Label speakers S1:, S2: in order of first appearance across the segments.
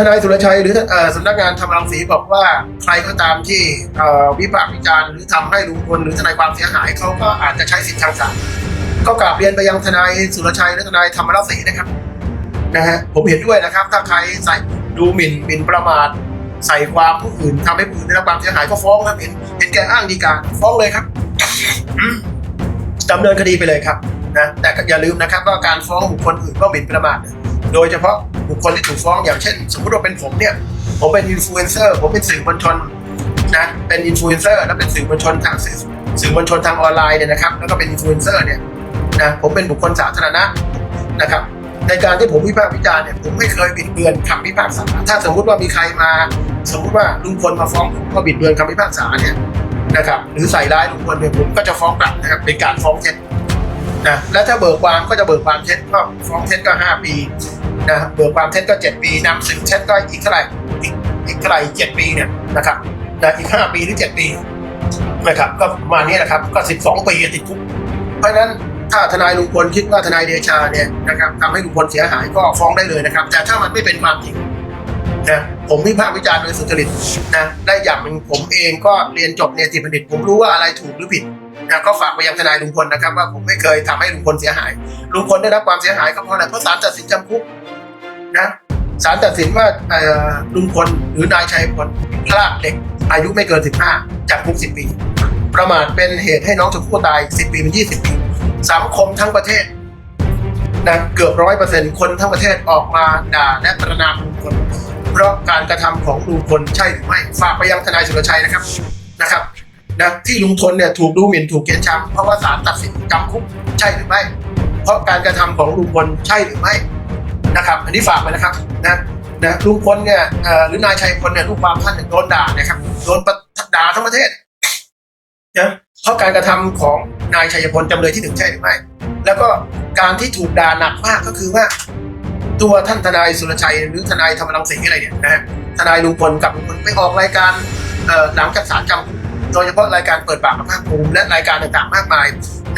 S1: ทนายสุรชัยหรือสำนักงานธรรมรังสีบอกว่าใครก็ตามที่วิพากษ์วิจารณ์หรือทำให้ลุงพลหรือทนายความเสียหายเขาก็อาจจะใช้สิทธิทางศาลก็กราบเรียนไปยังทนายสุรชัยและทนายธรรมรังสีนะครับนะฮะผมเห็นด้วยนะครับ ถ้าใครใส่ดูหมิ่นหมิ่นประมาทใส่ความผู้อื่นทำให้ผู้อื่นได้รับความเสียหายก็ฟ้องครับเห็นเห็นแก่อ้างดีกาฟ้องเลยครับดำเนินคดีไปเลยครับนะแต่อย่าลืมนะครับว่าการฟ้องบุคคลอื่นก็หมิ่นประมาทโดยเฉพาะ บุคคลที่ถูกฟ้องอย่างเช่น สมมติว่าเป็นผมเนี่ย ผมเป็นอินฟลูเอนเซอร์ผมเป็นสื่อมวลชนนะเป็นอินฟลูเอนเซอร์และเป็นสื่อมวลชนทางสื่อสื่อมวลชนทางออนไลน์เนี่ยนะครับแล้วก็เป็นอินฟลูเอนเซอร์เนี่ยนะผมเป็นบุคคลสาธารณะนะครับในการที่ผมวิพากษ์วิจารณ์เนี่ยผมไม่เคยบิดเบือนคำพิพากษา ถ้าสมมุติว่ามีใครมา สมมุติว่าลุงพลมาฟ้องผมก็บิดเบือนคำพิพากษาเนี่ยนะครับหรือใส่ร้ายลุงพลเนี่ยผมก็จะฟ้องกลับนะครับเป็นการฟ้องเท็จนะแล้วถ้าเบิกความก็จะเบิกความเท็จก็ฟ้องเท็จก็ห้าปี นะเบิกความเท็จก็เจ็ดปีนำสืบเท็จก็อีกเท่าไหร่อีกอีกเท่าไหร่เจ็ดปีเนี่ยนะครับนะอีกห้าปีหรือเจ็ดปีนะครับก็ประมาณนี้แหละครับก็สิบสองปีติดคุกเพราะฉะนั้นถ้าทนายลุงพลคิดว่าทนายเดชาเนี่ยนะครับทำให้ลุงพลเสียหายก็ฟ้องได้เลยนะครับ แต่ถ้ามันไม่เป็นความจริงนะผมวิพากษ์วิจารณ์โดยสุจริตนะได้อย่างหนึ่งผมเองก็เรียนจบเนติบัณฑิต ผมรู้ว่าอะไรถูกหรือผิดนะก็ฝากไปยังทนายลุงพลนะครับว่าผมไม่เคยทำให้ลุงพลเสียหายลุงพลได้รับความเสียหายก็เพราะอะไรเพราะศาลตัดสินจำคุก นะศาลตัดสินว่าลุงพลหรือนายชัยพลพลากเด็ก อายุไม่เกิน 15จำคุก10 ปี ประมาทเป็นเหตุให้น้องชมพู่ตาย 10 ปีเป็น 20 ปีสังคมทั้งประเทศนะเกือบร้อยเปอร์เซ็นต์คนทั้งประเทศออกมาด่าและประนามลุงพลเพราะการกระทำของลุงพลใช่หรือไม่ฝากไปยังทนายสุรชัยนะครับนะครับนะที่ลุงพลเนี่ยถูกดูหมิ่นถูกเกลียดชังเพราะว่าศาลตัดสินจำคุกใช่หรือไม่ เพราะการกระทำของลุงพลใช่หรือไม่ นะครับ อันนี้ฝากไปนะครับนะนะลุงพลเนี่ยหรือนายชัยพลเนี่ยลูกความท่านโดนด่านะครับโดนประด่าทั้งประเทศนะเพราะการกระทำของนายชัยพลจำเลยที่หนึ่งใช่หรือไม่ แล้วก็การที่ถูกด่าหนักมากก็คือว่า ตัวท่านทนายสุรชัยหรือทนายธรรมรังสีอะไรเนี่ยนะฮะทนายลุงพลกับลุงพลไปออกรายการหลังจากศาลจำโดยเฉพาะรายการเปิดปากกับภาคภูมิและรายการต่างๆมากมาย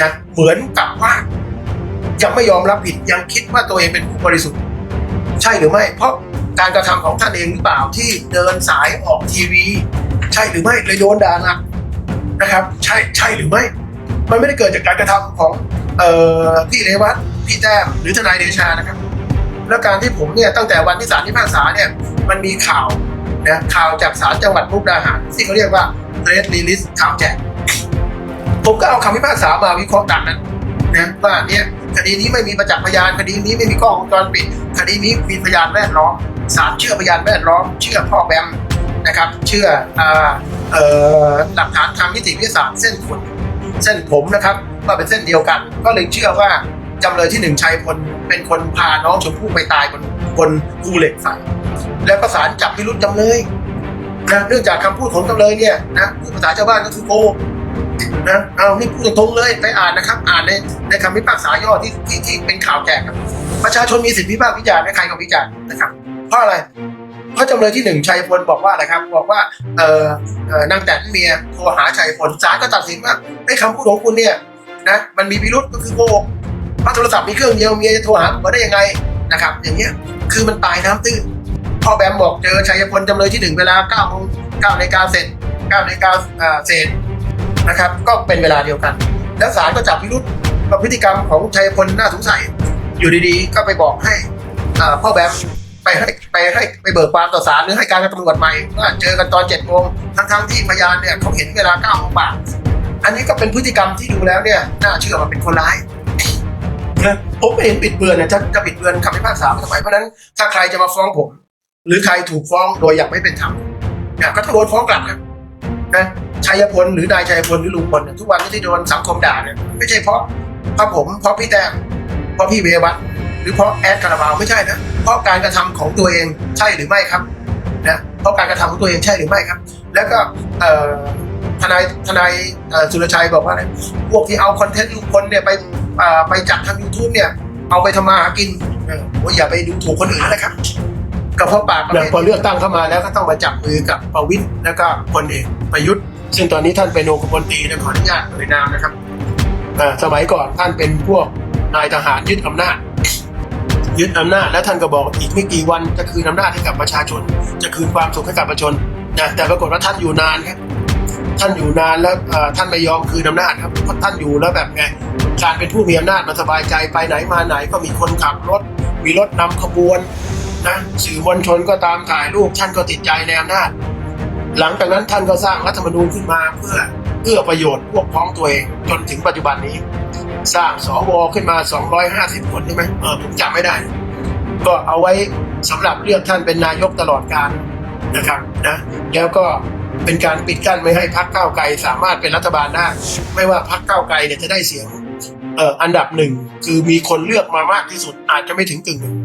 S1: นะเหมือนกับว่า ยังไม่ยอมรับผิดยังคิดว่าตัวเองเป็นผู้บริสุทธิ์ ใช่หรือไม่ เพราะการกระทำของท่านเองหรือเปล่าที่เดินสายออกทีวี ใช่หรือไม่เลยโดนด่าหนักนะครับ ใช่ใช่หรือไม่ มันไม่ได้เกิดจากการกระทำของเอ่อพี่เรวัตพี่แต้มหรือทนายเดชานะครับ แล้วการที่ผมเนี่ยตั้งแต่วันที่ศาลพิพากษาเนี่ยมันมีข่าวนะข่าวจากศาลจังหวัดมุกดาหารที่เขาเรียกว่าเรดรีลิสข่าวแจกผมก็เอาคำพิพากษามาวิเคราะห์ตามนั้นนะว่าเนี่ย ดีนี้ไม่มีประจักษ์พยาน คดีนี้ไม่มีกล้องวงจรปิด คดีนี้มีพยานแวดล้อมศาลเชื่อพยานแวดล้อม เชื่อพ่อแบมนะครับ เชื่อหลักฐานทางนิติวิทยาศาสตร์เส้นขนเส้นผมนะครับว่าเป็นเส้นเดียวกัน ก็เลยเชื่อว่าจำเลยที่หนึ่งชัยพลเป็นคนพาน้องชมพู่ไปตายบนบนภูเหล็กไฟแล้วก็ศาลจับพิรุษจำเลยนะเนื่องจากคำพูดของจำเลยเนี่ยนะพูดภาษาชาวบ้านก็คือโก นะเอานี่พูดตรงเลยไปอ่านนะครับ อ่านในในคำพิพากษาย่อที่ที่ที่เป็นข่าวแจกครับ ประชาชนมีสิทธิวิพากษ์วิจารณ์ใครก็วิจารณ์นะครับ เพราะอะไรเพราะจำเลยที่หนึ่งชัยพลบอกว่าอะไรครับ บอกว่าเออเออนางแต่นเมียโทรหาชัยพลศาลก็ตัดสินว่าไอ้คำพูดของคุณเนี่ยนะมันมีพิรุษก็คือโกหกเพราะโทรศัพท์มีเครื่องเดียวเมียจะโทรหาผมได้ยังไงนะครับ อย่างเงี้ยคือมันตายน้ำตื้นพ่อแบมบอกเจอชัยพลจำเลยที่หนึ่งเวลา9โมง9นาฬิกาเสร็จ9นาฬิกาเสร็จ นะครับ ก็เป็นเวลาเดียวกัน แล้วศาลก็จับพิรุษพฤติกรรมของชัยพลน่าสงสัย อยู่ดีๆ ก็ไปบอกให้พ่อแบมไปให้ไปให้ไปเบิกความต่อศาลหรือให้การกับตำรวจใหม่ว่าเจอกันตอน7โมงทั้งๆที่พยานเนี่ยเขาเห็นเวลา9โมงบ่ายอันนี้ก็เป็นพฤติกรรมที่ดูแล้วเนี่ยน่าเชื่อว่าเป็นคนร้ายนะผมไม่เห็นปิดเบือนนะจะจะปิดเบือนคำพิพากษาทำไมเพราะฉะนั้นถ้าใครจะมาฟ้องผม หรือใครถูกฟ้องโดยอย่างไม่เป็นธรรมเนี่ยก็ต้องโดนฟ้องกลับครับนะ ชัยพลหรือนายชัยพลหรือลุงพลเนี่ยทุกวันนี้ที่โดนสังคมด่าเนี่ยไม่ใช่เพราะเพราะผมเพราะพี่แต้มเพราะพี่เววัตหรือเพราะแอดคาราบาวไม่ใช่นะเพราะการกระทำของตัวเองใช่หรือไม่ครับนะเพราะการกระทำของตัวเองใช่หรือไม่ครับ แล้วก็ทนายทนายสุรชัยบอกว่าอะไรพวกที่เอาคอนเทนต์ลุงพลเนี่ยไปไปจัดทางยูทูบเนี่ยเอาไปทำมาหากินเออโอ้ยอย่าไปดูถูกคนอื่นนะครับก็เพราะปากเนี่ยพอเลือกตั้งเข้ามาแล้วก็ต้องมาจับมือกับประวิตรแล้วก็พลเอกประยุทธ์ ซึ่งตอนนี้ท่านเป็นองคมนตรีนะขออนุญาตเอ่ยนามนะครับสมัยก่อนท่านเป็นพวกนายทหารยึดอำนาจ ยึดอำนาจและท่านก็บอกอีกไม่กี่วันจะคืนอำนาจให้กับประชาชน จะคืนความสุขให้กับประชาชนนะแต่ปรากฏว่าท่านอยู่นานครับท่านอยู่นานแล้วท่านไม่ยอมคืนอำนาจครับเพราะท่านอยู่แล้วแบบไงการเป็นผู้มีอำนาจมันสบายใจไปไหนมาไหนก็มีคนขับรถ มีรถนำขบวนนะสื่อมวลชนก็ตามถ่ายรูปท่านก็ติดใจในอำนาจ หลังจากนั้นท่านก็สร้างรัฐธรรมนูญขึ้นมาเพื่อเอื้อประโยชน์พวกพ้องตัวเองจนถึงปัจจุบันนี้ สร้างสวขึ้นมา 250 คนใช่ไหมเออผมจำไม่ได้ ก็เอาไว้สำหรับเลือกท่านเป็นนายกตลอดการนะครับนะแล้วก็เป็นการปิดกั้นไม่ให้พรรคก้าวไกลสามารถเป็นรัฐบาลได้ไม่ว่าพรรคก้าวไกลเนี่ยจะได้เสียงเอ่ออันดับหนึ่งคือมีคนเลือกมามากที่สุดอาจจะไม่ถึงกึ่งหนึ่ง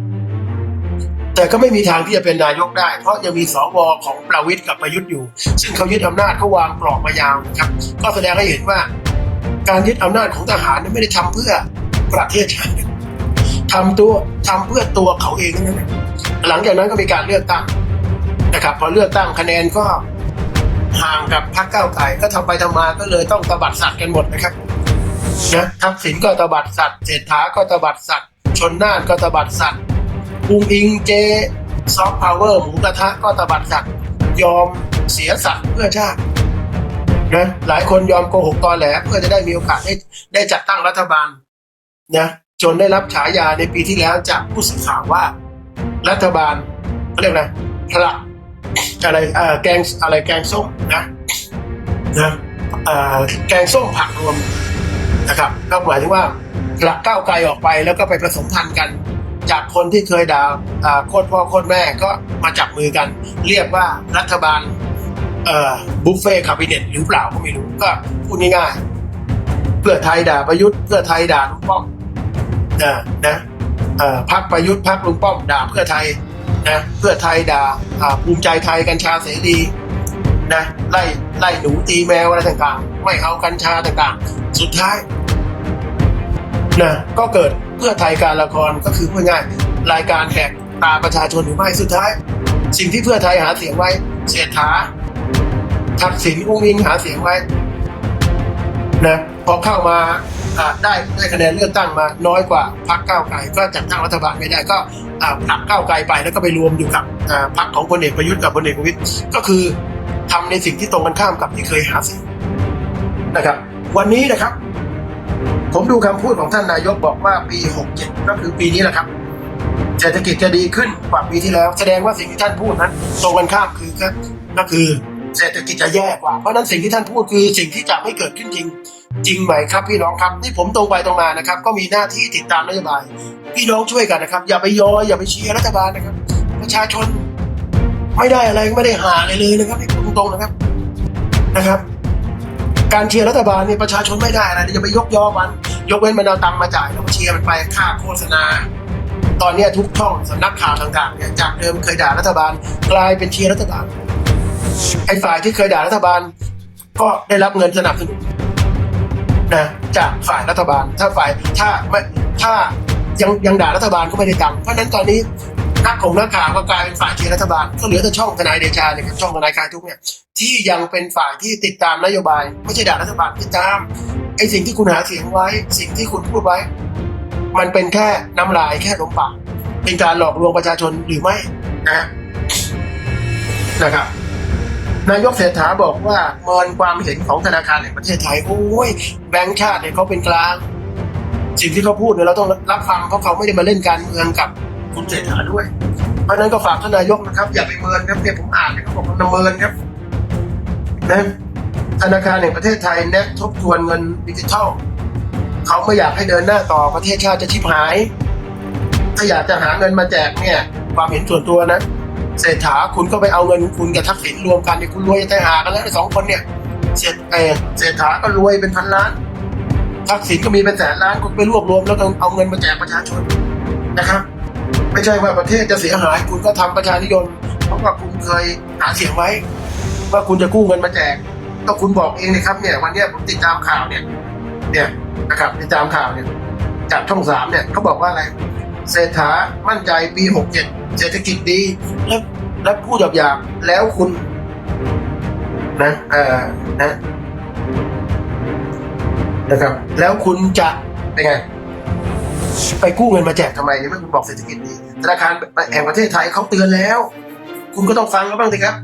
S1: แต่ก็ไม่มีทางที่จะเป็นนายกได้ เพราะยังมีสวของประวิตยกับประยุทธ์อยู่ ซึ่งเขายึดอำนาจเขาวางกรอบมายาวนะครับ ก็แสดงให้เห็นว่า การยึดอำนาจของทหารไม่ได้ทำเพื่อประเทศชาติทำตัวทำเพื่อตัวเขาเองนั่นแหละหลังจากนั้นก็มีการเลือกตั้งนะครับ พอเลือกตั้งคะแนนก็ห่างกับพรรคก้าวไกลก็ทำไปทำมาก็เลยต้องตบัดสัตว์กันหมดนะครับนะทักษิณก็ตบัดสัตว์เศรษฐาก็ตบัดสัตว์ชนน่านก็ตบัดสัตว์ อุงอิงเจซอฟต์พาวเวอร์หมูกระทะก็ตบัดสัตว์ยอมเสียสัตว์เพื่อชาตินะหลายคนยอมโกหกตอแหลเพื่อจะได้มีโอกาสได้ได้จัดตั้งรัฐบาลนะจนได้รับฉายาในปีที่แล้วจากผู้สื่อข่าวว่า รัฐบาลเรียกนะพลักอะไรเอ่อแกงอะไรแกงส้มนะนะเอ่อแกงส้มผักรวมนะครับก็หมายถึงว่าผลักก้าวไกลออกไปแล้วก็ไปผสมพันธุ์กัน จากคนที่เคยด่าโคตรพ่อโคตรแม่ก็มาจับมือกัน เรียกว่ารัฐบาลบุฟเฟ่คาบิเนตหรือเปล่าก็ไม่รู้ก็พูดง่ายๆเพื่อไทยด่าประยุทธ์เพื่อไทยด่าลุงป้อมนะนะพักประยุทธ์พักลุงป้อมด่าเพื่อไทยนะเพื่อไทยด่าภูมิใจไทยกัญชาเสรีนะไล่ไล่หนูตีแมวอะไรต่างๆ ไม่เอากัญชาต่างๆ สุดท้ายนะก็เกิด เพื่อไทยการละครก็คือพูดง่ายรายการแหกตาประชาชนหรือไม่สุดท้าย สิ่งที่เพื่อไทยหาเสียงไว้เศรษฐาทักษิณอุ้งอิงหาเสียงไว้นะพอเข้ามาได้ได้คะแนนเลือกตั้งมาน้อยกว่าพรรคก้าวไกลก็จัดตั้งรัฐบาลไม่ได้ก็ผลักก้าวไกลไปแล้วก็ไปรวมอยู่กับพรรคของพลเอกประยุทธ์กับพลเอกประวิตยก็คือทำในสิ่งที่ตรงกันข้ามกับที่เคยหาเสียงนะครับ วันนี้นะครับ ผมดูคำพูดของท่านนายกบอกว่าปี 67 ก็คือปีนี้แหละครับ เศรษฐกิจจะดีขึ้นกว่าปีที่แล้ว แสดงว่าสิ่งที่ท่านพูดนั้นตรงกันข้ามคือก็คือเศรษฐกิจจะแย่กว่า เพราะนั้นสิ่งที่ท่านพูดคือสิ่งที่จะไม่เกิดขึ้นจริง จริงไหมครับพี่น้องครับที่ผมตรงไปตรงมานะครับ ก็มีหน้าที่ติดตามนโยบาย พี่น้องช่วยกันนะครับ อย่าไปยออย่าไปเชียร์รัฐบาลนะครับ ประชาชนไม่ได้อะไรไม่ได้หาอะไรเลยนะครับให้พูดตรงๆนะครับนะครับ การเชียร์รัฐบาลเนี่ยประชาชนไม่ได้อะไรจะไปยกยอมัน ยกเว้นมันเอาตังค์มาจ่ายแล้วก็เชียร์มันไปค่าโฆษณา ตอนนี้ทุกช่องสำนักข่าวต่างๆเนี่ยจากเดิมเคยด่ารัฐบาลกลายเป็นเชียร์รัฐบาลไอ้ฝ่ายที่เคยด่ารัฐบาล ก็ได้รับเงินสนับสนุนนะจากฝ่ายรัฐบาล ถ้าฝ่ายถ้าไม่ถ้ายังยังด่ารัฐบาลก็ไม่ได้ตังค์เพราะนั้นตอนนี้นักของนักข่าวก็กลายเป็นฝ่ายเชียร์รัฐบาล ก็เหลือแต่ช่องทนายเดชาเนี่ยครับช่องทนายคลายทุกเนี่ยที่ยังเป็นฝ่ายที่ติดตามนโยบาย ไม่ใช่ด่ารัฐบาลติดตาม ไอ้สิ่งที่คุณหาเสียงไว้ สิ่งที่คุณพูดไว้ มันเป็นแค่น้ำลายแค่ลมปากเป็นการหลอกลวงประชาชนหรือไม่นะนะครับนายกเศรษฐาบอกว่าเมินความเห็นของธนาคารแห่งประเทศไทยโอ้ยแบงก์ชาติเนี่ยเขาเป็นกลาง สิ่งที่เขาพูดเนี่ยเราต้องรับฟังเพราะเขาไม่ได้มาเล่นการเมืองกับคุณเศรษฐาด้วย เพราะนั้นก็ฝากท่านนายกนะครับ อย่าไปเมินครับเนี่ยผมอ่านเนี่ยเขาบอกมันเมินครับนะ ธนาคารแห่งประเทศไทยแนะทบทวนเงินดิจิทัลเขาไม่อยากให้เดินหน้าต่อประเทศชาติจะชิบหาย ถ้าอยากจะหาเงินมาแจกเนี่ย ความเห็นส่วนตัวนะเศรษฐาคุณก็ไปเอาเงินคุณกับทักษิณรวมกันเนี่ยคุณรวยจะได้หากันแล้วสองคนเนี่ยเศรษเอเศรษฐาก็รวยเป็นพันล้านทักษิณก็มีเป็นแสนล้านคุณไปรวบรวมแล้วก็เอาเงินมาแจกประชาชนนะครับ ไม่ใช่ว่าประเทศจะเสียหาย คุณก็ทำประชานิยมเพราะว่าคุณเคยหาเสียงไว้ ว่าคุณจะกู้เงินมาแจก ก็คุณบอกเองนะครับเนี่ยวันนี้ผมติดตามข่าวเนี่ยเนี่ยนะครับติดตามข่าวเนี่ยจากช่องสามเนี่ยเขาบอกว่าอะไรเศรษฐามั่นใจปีหกเจ็ดเศรษฐกิจดีแล้วแล้วพูดหยาบๆแล้วคุณนะเอ่อนะนะครับ แล้วคุณจะเป็นไงไปกู้เงินมาแจกทำไมเนี่ยเมื่อคุณบอกเศรษฐกิจดีธนาคารแห่งประเทศไทยเขาเตือนแล้ว คุณก็ต้องฟังเขาบ้างสิครับ